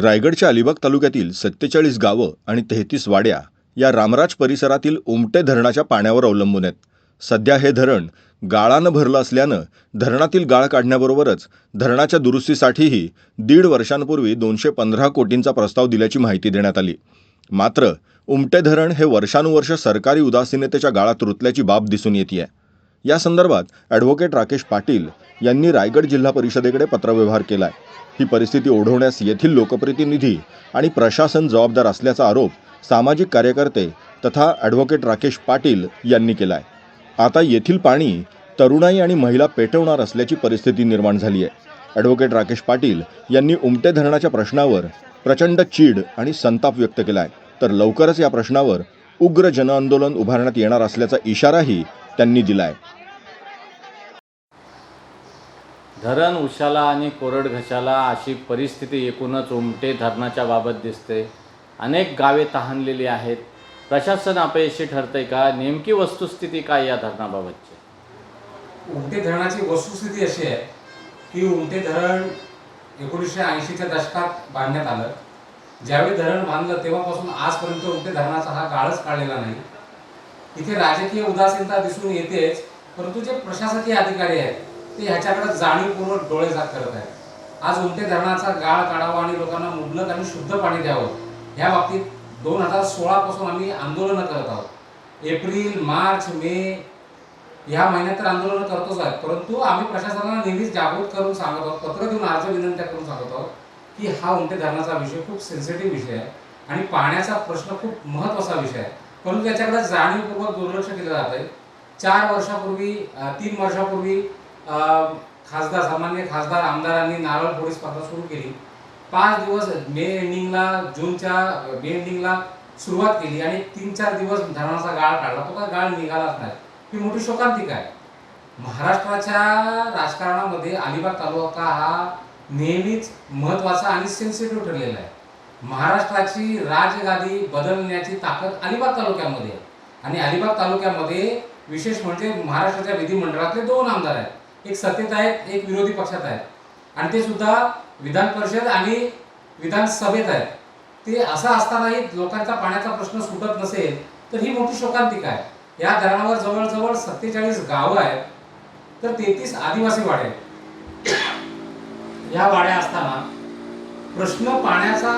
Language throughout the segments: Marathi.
रायगडच्या अलिबाग तालुक्यातील सत्तेचाळीस गावं आणि तेहतीस वाड्या या रामराज परिसरातील उमटे धरणाच्या पाण्यावर अवलंबून आहेत. सध्या हे धरण गाळानं भरलं असल्यानं धरणातील गाळ काढण्याबरोबरच धरणाच्या दुरुस्तीसाठीही दीड वर्षांपूर्वी दोनशे पंधरा कोटींचा प्रस्ताव दिल्याची माहिती देण्यात आली. मात्र उमटे धरण हे वर्षानुवर्ष सरकारी उदासीनतेच्या गाळात रुतल्याची बाब दिसून येते या संदर्भात ॲडव्होकेट राकेश पाटील यांनी रायगड जिल्हा परिषदेकडे पत्रव्यवहार केला आहे ही परिस्थिती ओढवण्यास येथील लोकप्रतिनिधी आणि प्रशासन जबाबदार असल्याचा आरोप सामाजिक कार्यकर्ते तथा ॲडव्होकेट राकेश पाटील यांनी केला आहे आता येथील पाणी तरुणाई आणि महिला पेटवणार असल्याची परिस्थिती निर्माण झाली आहे. ॲडव्होकेट राकेश पाटील यांनी उमटे धरणाच्या प्रश्नावर प्रचंड चीड आणि संताप व्यक्त केला आहे तर लवकरच या प्रश्नावर उग्र जनआंदोलन उभारण्यात येणार असल्याचा इशाराही त्यांनी दिला आहे धरण उशाला आणि कोरड घशाला अशी परिस्थिती एकूणच उमटे धरणाच्या बाबत दिसते. अनेक गावे तहानलेली आहेत. प्रशासन अपयशी ठरतंय का? नेमकी वस्तुस्थिती काय या धरणाबाबतची? उमटे धरणाची वस्तुस्थिती अशी आहे की उमटे धरण एकोणीसशे ऐंशीच्या दशकात बांधण्यात आलं. ज्यावेळी धरण बांधलं तेव्हापासून आजपर्यंत उमटे धरणाचा हा गाळच काढलेला नाही. इथे राजकीय उदासीनता दिसून येतेच परंतु जे प्रशासकीय अधिकारी आहेत ते ह्याच्याकडे जाणीवपूर्वक डोळे जात करत आहेत. आज उमटे धरणाचा गाळ काढावा आणि लोकांना मुबलक आणि शुद्ध पाणी द्यावं. ह्या बाबतीत दोन हजार सोळापासून आम्ही आंदोलनं करत आहोत. एप्रिल मार्च मे ह्या महिन्यात तर आंदोलन करतोच आहे. परंतु आम्ही प्रशासनाला नेहमीच जागृत करून सांगत आहोत पत्र देऊन अर्ज विनंत्या करून सांगत आहोत की हा उमटे धरणाचा विषय खूप सेन्सिटिव्ह विषय आहे आणि पाण्याचा प्रश्न खूप महत्त्वाचा विषय आहे. परंतु त्याच्याकडे जाणीवपूर्वक दुर्लक्ष केलं जात आहे चार वर्षापूर्वी तीन वर्षापूर्वी खासदार सामान्य खासदार आमदारांनी नारळ फोडी स्पर्धा सुरू केली. पाच दिवस मे एंडिंगला जूनच्या मे एंडिंगला सुरुवात केली आणि तीन चार दिवस धरणाचा गाळ काढला. तो काय गाळ निघालाच नाही. ही मोठी शोकांतिका आहे. महाराष्ट्राच्या राजकारणामध्ये अलिबाग तालुका हा नेहमीच महत्त्वाचा आणि सेन्सिटिव्ह ठरलेला आहे. महाराष्ट्राची राजगादी बदलण्याची ताकद अलिबाग तालुक्यामध्ये आहे. आणि अलिबाग तालुक्यामध्ये विशेष म्हणजे महाराष्ट्राच्या विधिमंडळातले दोन आमदार आहेत. एक सत्तेत आहेत एक विरोधी पक्षात आहेत. आणि ते सुद्धा विधान परिषद आणि विधानसभेत आहेत. ते असं असतानाही लोकांचा पाण्याचा प्रश्न सुटत नसेल तर ही मोठी शोकांतिका आहे. या धरणावर जवळजवळ सत्तेचाळीस गावं आहेत तर तेहतीस आदिवासी वाडे आहेत. या वाड्या असताना प्रश्न पाण्याचा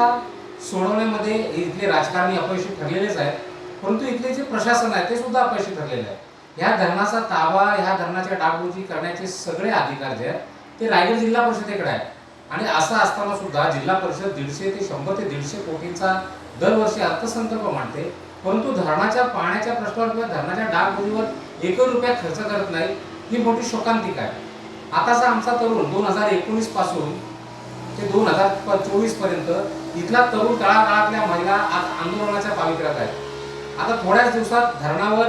सोडवण्यामध्ये इथले राजकारणी अपयशी ठरलेलेच आहेत परंतु इथले जे प्रशासन आहे ते सुद्धा अपयशी ठरलेले आहे ह्या धरणाचा ताबा ह्या धरणाच्या डागडुजी करण्याचे सगळे अधिकार जे आहेत ते रायगड जिल्हा परिषदेकडे आहेत. आणि असं असताना सुद्धा जिल्हा परिषद दीडशे ते शंभर ते दीडशे कोटींचा दरवर्षी अर्थसंकल्प मांडते. परंतु धरणाच्या पाण्याच्या प्रश्नावर किंवा धरणाच्या डागडुजीवर एक रुपया खर्च करत नाही ही मोठी शोकांतिका आहे. आताचा आमचा तरुण दोन हजार एकोणीसपासून ते दोन हजार चोवीसपर्यंत इथला तरुण तळागाळातल्या महिला आज आंदोलनाच्या पावित्र्यात आहेत. आता थोड्याच दिवसात धरणावर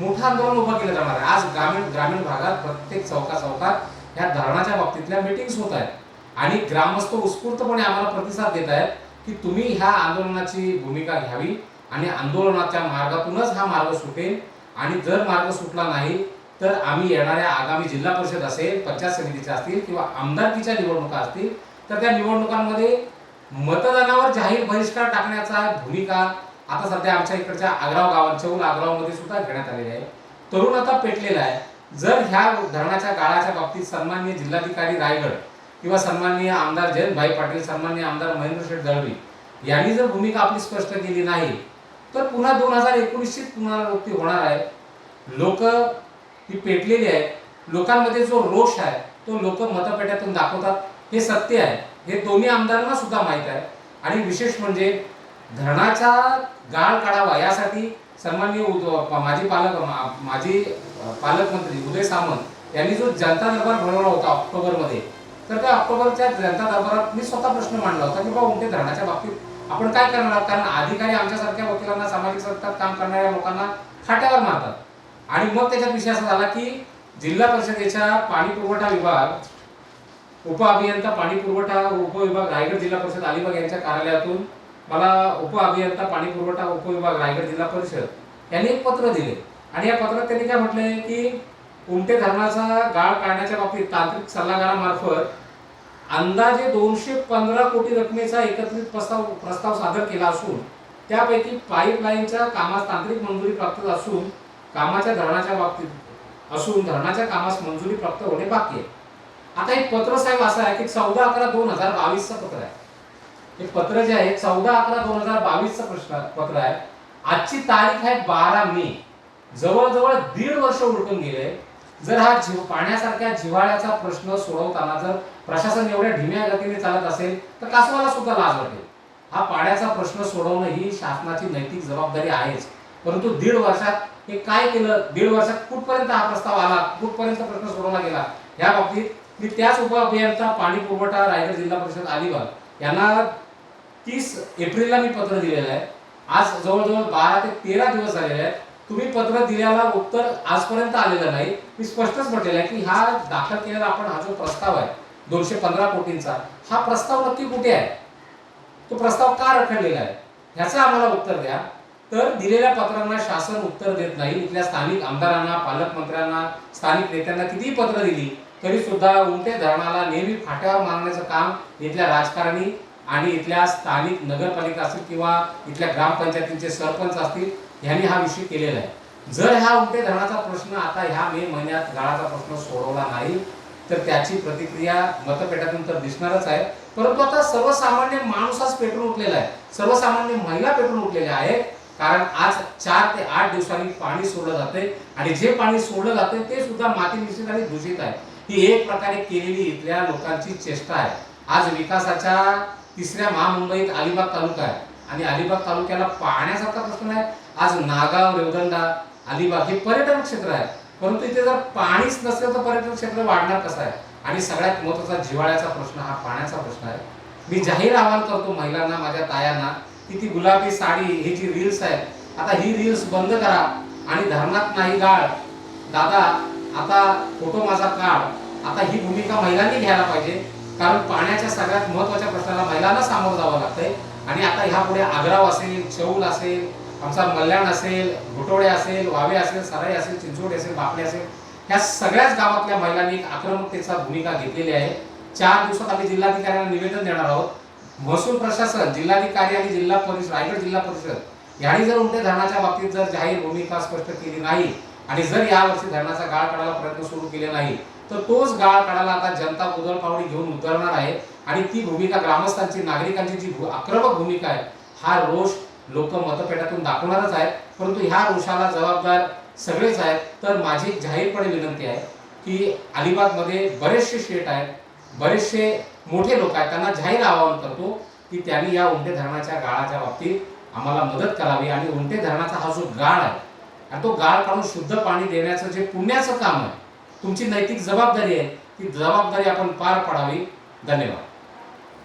मोठं आंदोलन उभं केलं जाणार आहे. आज ग्रामीण ग्रामीण भागात प्रत्येक चौका चौकात ह्या धरणाच्या बाबतीतल्या मिटिंग्स होत आहेत. आणि ग्रामस्थ उत्स्फूर्तपणे आम्हाला प्रतिसाद देत आहेत की तुम्ही ह्या आंदोलनाची भूमिका घ्यावी आणि आंदोलनाच्या मार्गातूनच हा मार्ग सुटेल. आणि जर मार्ग सुटला नाही तर आम्ही येणाऱ्या आगामी जिल्हा परिषद असेल पंचायत समितीच्या असतील किंवा आमदारकीच्या निवडणुका असतील तर त्या निवडणुकांमध्ये मतदानावर जाहीर बहिष्कार टाकण्याचा भूमिका आता सध्या आमच्या इकडच्या आग्राव गावात आग्रावमध्ये सुद्धा घेण्यात आलेले आहे. तरुण आता पेटलेला आहे. जर ह्या धरणाच्या काळाच्या बाबतीत सन्माननीय जिल्हाधिकारी रायगड किंवा सन्माननीय आमदार जयंतभाई पाटील सन्माननीय आमदार महेंद्र शेठ दळवी यांनी जर भूमिका आपली स्पष्ट केली नाही तर पुन्हा दोन हजार एकोणीसशे पुनरावृत्ती होणार आहे. लोक ही पेटलेली आहेत लोकांमध्ये जो रोष आहे तो लोक मतपेट्यातून दाखवतात. हे सत्य आहे. हे दोन्ही आमदारांना सुद्धा माहीत आहे. आणि विशेष म्हणजे धरणाचा गाळ काढावा यासाठी सन्माननीय माजी पालक माजी पालकमंत्री उदय सामंत यांनी जो जनता दरबार भरवला होता ऑक्टोबरमध्ये तर त्या ऑक्टोबरच्या जनता दरबारात मी स्वतः प्रश्न मांडला होता की बाबा उमटे धरणाच्या बाबतीत आपण काय करणार? कारण अधिकारी आमच्यासारख्या वकिलांना सामाजिक संस्थात काम करणाऱ्या लोकांना खाट्यावर मारतात. आणि मग त्याच्यात विषय असा झाला की जिल्हा परिषदेच्या पाणी पुरवठा विभाग उपअभियंता पाणी पुरवठा उपविभाग रायगड जिल्हा परिषद अलिबाग यांच्या कार्यालयातून मला उपअभियंता पाणी पुरवठा उपविभाग रायगड जिल्हा परिषद यांनी एक पत्र दिले. आणि या पत्रात त्यांनी काय म्हटलंय की उमटे धरणाचा गाळ काढण्याच्या बाबतीत तांत्रिक सल्लागारामार्फत अंदाजे दोनशे पंधरा कोटी रकमेचा एकत्रित प्रस्ताव प्रस्ताव सादर केला असून त्यापैकी पाईपलाईनच्या कामास तांत्रिक मंजुरी प्राप्त असून कामाच्या धरणाच्या बाबतीत असून धरणाच्या कामास मंजुरी प्राप्त होणे बाकी आहे. आता हे पत्र साहेब असं आहे की चौदा अकरा दोन हजार बावीसचं पत्र आहे. हे पत्र जे आहे चौदा अकरा दोन हजार बावीसचं प्रश्न पत्र आहे. आजची तारीख आहे बारा मे. जवळजवळ दीड वर्ष उलटून गेले. जर हा जीव पाण्यासारख्या जिव्हाळ्याचा प्रश्न सोडवताना जर प्रशासन एवढ्या ढिम्या गतीने चालत असेल तर कासवाला सुद्धा लाज वाटेल. हा पाण्याचा प्रश्न सोडवणं ही शासनाची नैतिक जबाबदारी आहेच. परंतु दीड वर्षात हे काय केलं? दीड वर्षात कुठपर्यंत हा प्रस्ताव आला? कुठपर्यंत प्रश्न सोडवला गेला? या बाबतीत मी त्याच उपअभियंता पाणी पुरवठा रायगड जिल्हा परिषद अलिबाग यांना तीस एप्रिलला मी पत्र दिलेलं आहे. आज जवळजवळ बारा ते तेरा दिवस झालेले आहेत. तुम्ही पत्र दिल्याला उत्तर आजपर्यंत आलेलं नाही. मी स्पष्टच म्हटलेलं आहे की हा दाखल केलेला आपण हा जो प्रस्ताव आहे दोनशे पंधरा कोटींचा हा प्रस्ताव नक्की कुठे आहे? तो प्रस्ताव का रखडलेला आहे? ह्याचं आम्हाला उत्तर द्या. तर दिलेल्या पत्रांना शासन उत्तर देत नाही. इथल्या स्थानिक आमदारांना पालकमंत्र्यांना स्थानिक नेत्यांना कितीही पत्र दिली तरी सुद्धा उमटे धरणाला नेहमी फाट्यावर मारण्याचं काम इथल्या राजकारणी आणि इथल्या स्थानिक नगरपालिका असतील किंवा इथल्या ग्रामपंचायतींचे सरपंच असतील यांनी हा विषय केलेला आहे. जर ह्या उमटे धरणाचा प्रश्न आता ह्या मे महिन्यात गाळाचा प्रश्न सोडवला नाही तर त्याची प्रतिक्रिया मतपेटातून तर दिसणारच आहे. परंतु आता सर्वसामान्य माणूसच पेटून उठलेला आहे. सर्वसामान्य महिला पेटून उठलेल्या आहेत. कारण आज चार ते आठ दिवसांनी पाणी सोडलं जाते आणि जे पाणी सोडलं जाते ते सुद्धा माती मिश्रित आणि दूषित आहे. ही एक प्रकारे केलेली इथल्या लोकांची चेष्टा आहे. आज विकासाच्या तिसऱ्या महामुंबईत अलिबाग तालुका आहे. आणि अलिबाग तालुक्याला पाहण्यासारखा प्रश्न आहे आज नागाव रेवदंडा अलिबाग हे पर्यटन क्षेत्र आहे. परंतु इथे जर पाणीच नसेल तर पर्यटन क्षेत्र वाढणार कसं आहे? आणि सगळ्यात महत्त्वाचा जिव्हाळ्याचा प्रश्न हा पाण्याचा प्रश्न आहे. मी जाहीर आवाहन करतो महिलांना माझ्या तायांना की ती गुलाबी साडी ही जी रील्स आहे आता ही रील्स बंद करा आणि धरणात नाही गाळ. दादा आता फोटो माझा काढ. आता ही भूमिका महिलांनी घ्यायला पाहिजे. कारण पाण्याच्या सगळ्यात महत्त्वाच्या प्रश्नाला महिलांना सामोरं जावं लागतंय. आणि आता ह्या पुढे आग्राव असेल चौल असेल आमचा मल्याण असेल घोटोळे असेल वावे असेल सराई असेल चिंचोडे असेल बापडे असेल ह्या सगळ्याच गावातल्या महिलांनी एक आक्रमकतेचा भूमिका घेतलेली आहे. चार दिवसात आम्ही जिल्हाधिकाऱ्यांना निवेदन देणार आहोत. महसूल प्रशासन जिल्हाधिकारी आणि जिल्हा परिषद रायगड जिल्हा परिषद यांनी जर उमटे धरणाच्या बाबतीत जर जाहीर भूमिका स्पष्ट केली नाही आणि जर यावर्षी धरणाचा गाळ काढायला प्रयत्न सुरू केले नाही तर तोच गाळ काढायला आता जनता कुदळ पावडी घेऊन उतरणार आहे. आणि ती भूमिका ग्रामस्थांची नागरिकांची जी भू- आक्रमक भूमिका आहे हा रोष लोक मतपेटातून दाखवणारच आहेत. परंतु ह्या रोषाला जबाबदार सगळेच आहेत. तर माझी जाहीरपणे विनंती आहे की अलिबागमध्ये बरेचसे शेट आहेत बरेचसे मोठे लोक आहेत. त्यांना जाहीर आवाहन करतो की त्यांनी या उमटे धरणाच्या गाळाच्या बाबतीत आम्हाला मदत करावी. आणि उमटे धरणाचा हा जो गाळ आहे आणि तो गाळ काढून शुद्ध पाणी देण्याचं जे पुण्याचं काम आहे तुमची नैतिक जबाबदारी आहे. ती जबाबदारी आपण पार पाडावी. धन्यवाद.